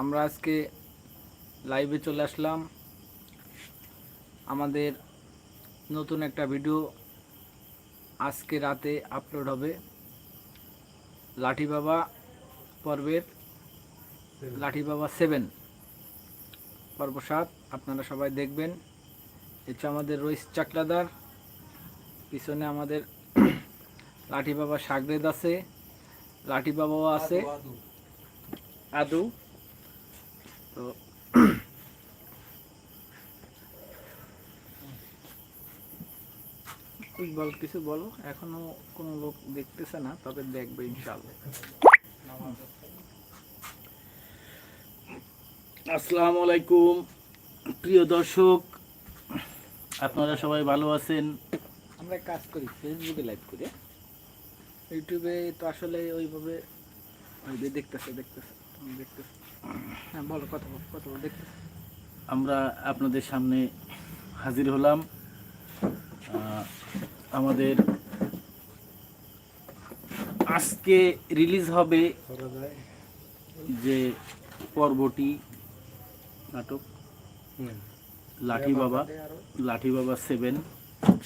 আমরা আজকে লাইভে চলে আসলাম। আমাদের নতুন একটা ভিডিও আজকে রাতে আপলোড হবে। লাঠি বাবা পর্বের লাঠি বাবা সেভেন পর্ব সাত আপনারা সবাই দেখবেন। এটা আমাদের রইস চাকলাদার পিছনে আমাদের লাঠি বাবা সাগরেদ আছে লাঠি বাবাও আছে। আদু। তো ইকবাল কিছু বলো। এখনও কোনো লোক দেখতেছে না তবে দেখবে ইনশাআল্লাহ। আসসালামু আলাইকুম। প্রিয় দর্শক আপনারা সবাই ভালো আছেন? আমরা কাজ করি ফেসবুকে লাইভ করে। ইউটিউবে তো আসলে ওইভাবে ওই দেখতেছে দেখতেছে দেখতেছে। হ্যাঁ আমরা আপনাদের সামনে হাজির হলাম। আমাদের আজকে রিলিজ হবে যে পর্বটি নাটক, লাঠি বাবা লাঠি বাবা সেভেন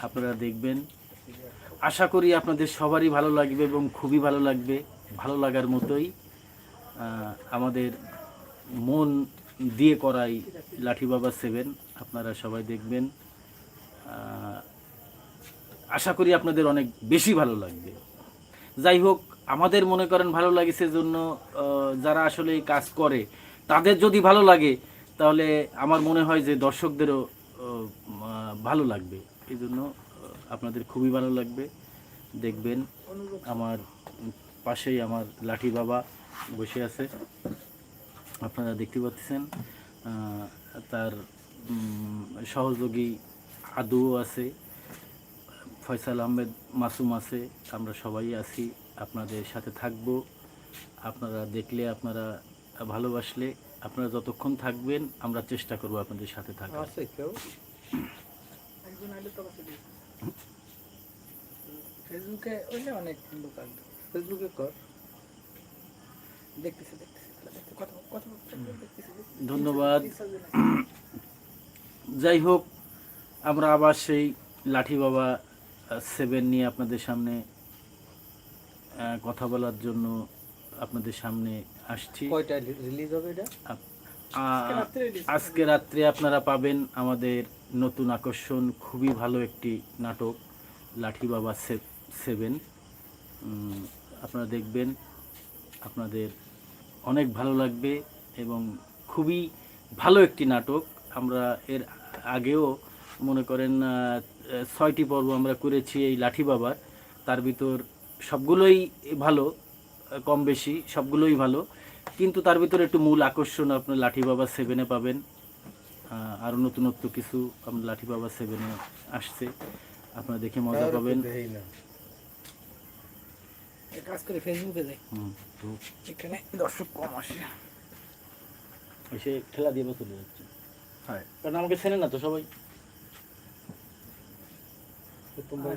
আপনারা দেখবেন। আশা করি আপনাদের সবারই ভালো লাগবে এবং খুবই ভালো লাগবে, ভালো লাগার মতোই। আমাদের মন দিয়ে করাই লাঠি বাবা সেভেন আপনারা সবাই দেখবেন। আশা করি আপনাদের অনেক বেশি ভালো লাগবে। যাই হোক, আমাদের মনে করেন ভালো লাগেছে জন্য যারা আসলে এই কাজ করে, তাদের যদি ভালো লাগে, তাহলে আমার মনে হয় যে দর্শকদেরও ভালো লাগবে। এই জন্য আপনাদের খুবই ভালো লাগবে। দেখবেন, আমার পাশেই আমার লাঠি বাবা বসে আছে। আপনারা দেখতে পাচ্ছেন তার সহযোগী আদুও আছে ফয়সাল আহমেদ মাসুম আছে আমরা সবাই আছি আপনাদের সাথে থাকব। আপনারা দেখলে আপনারা ভালোবাসলে আপনারা যতক্ষণ থাকবেন আমরা চেষ্টা করব আপনাদের সাথে থাকার। আছে কেউ? একজন আইলে তো কাছে দিই। ফেসবুকে অনেক লোক আসবে। ফেসবুকে কর। দেখতেছে দেখতেছে। ধন্যবাদ। যাই হোক আমরা আবার সেই লাঠি বাবা সেভেন নিয়ে আপনাদের সামনে কথা বলার জন্য আপনাদের সামনে আসছি। কয়টা রিলিজ হবে এটা? আহ, রাত্রে release আজকে রাত্রে আপনারা পাবেন আমাদের নতুন আকর্ষণ খুবই ভালো একটি নাটক লাঠি বাবা সেভেন আপনারা দেখবেন আপনাদের অনেক ভালো লাগবে এবং খুবই ভালো একটি নাটক। আমরা এর আগেও মনে করেন ছয়টি পর্ব আমরা করেছি এই লাঠি বাবার। তার ভিতর সবগুলোই ভালো কম বেশি সবগুলোই ভালো। কিন্তু তার ভিতরে একটু মূল আকর্ষণ আপনার লাঠি বাবা সেভেনে পাবেন। আরও নতুনত্ব কিছু আপনার লাঠি বাবা সেভেনে আসছে। আপনারা দেখে মজা পাবেন। কাজ করে ফেসবুকে যাই হুম, এখানে দর্শক কম আসে। এসে খেলা দিয়ে চলে যাচ্ছে। হয়। কারণ আমাকে চেনে না তো সবাই। তোমরা